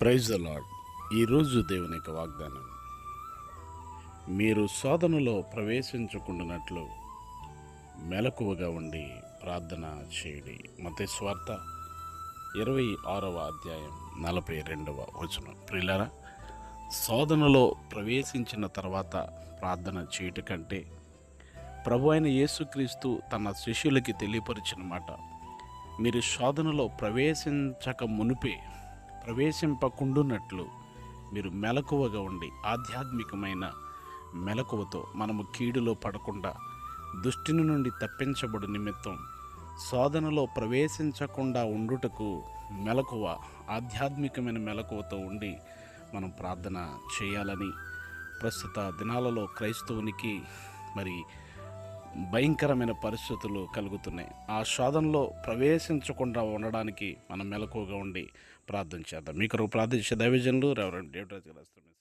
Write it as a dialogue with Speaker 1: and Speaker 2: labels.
Speaker 1: Praise the lord ఈరోజు దేవుని యొక్క వాగ్దానం. మీరు శోధనలో ప్రవేశించకుండానట్లు మెలకువగా ఉండి ప్రార్థన చేయడి. మత స్వార్థ ఇరవై ఆరవ అధ్యాయం నలభై రెండవ వచనం. ప్రియులారా శోధనలో ప్రవేశించిన తర్వాత ప్రార్థన చేయుట కంటే ప్రభు అయిన యేసుక్రీస్తు తన శిష్యులకి తెలియపరిచిన మాట మీరు శోధనలో ప్రవేశించక మునిపే ప్రవేశింపకుండునట్లు మీరు మెలకువగా ఉండి ఆధ్యాత్మికమైన మెలకువతో మనము కీడులో పడకుండా దుష్టిని నుండి తప్పించబడు నిమిత్తం శోధనలో ప్రవేశించకుండా ఉండుటకు మెలకువ ఆధ్యాత్మికమైన మెలకువతో ఉండి మనం ప్రార్థన చేయాలని ప్రస్తుత దినాలలో క్రైస్తవునికి మరి భయంకరమైన పరిస్థితులు కలుగుతున్నాయి. ఆ శోధనలో ప్రవేశించకుండా ఉండడానికి మనం మెలకువగా ఉండి ప్రార్థన చేద్దాం. మీకు ప్రార్థించే దైవజనులు రెవరెండ్ డేవిడ్ రాజు గారు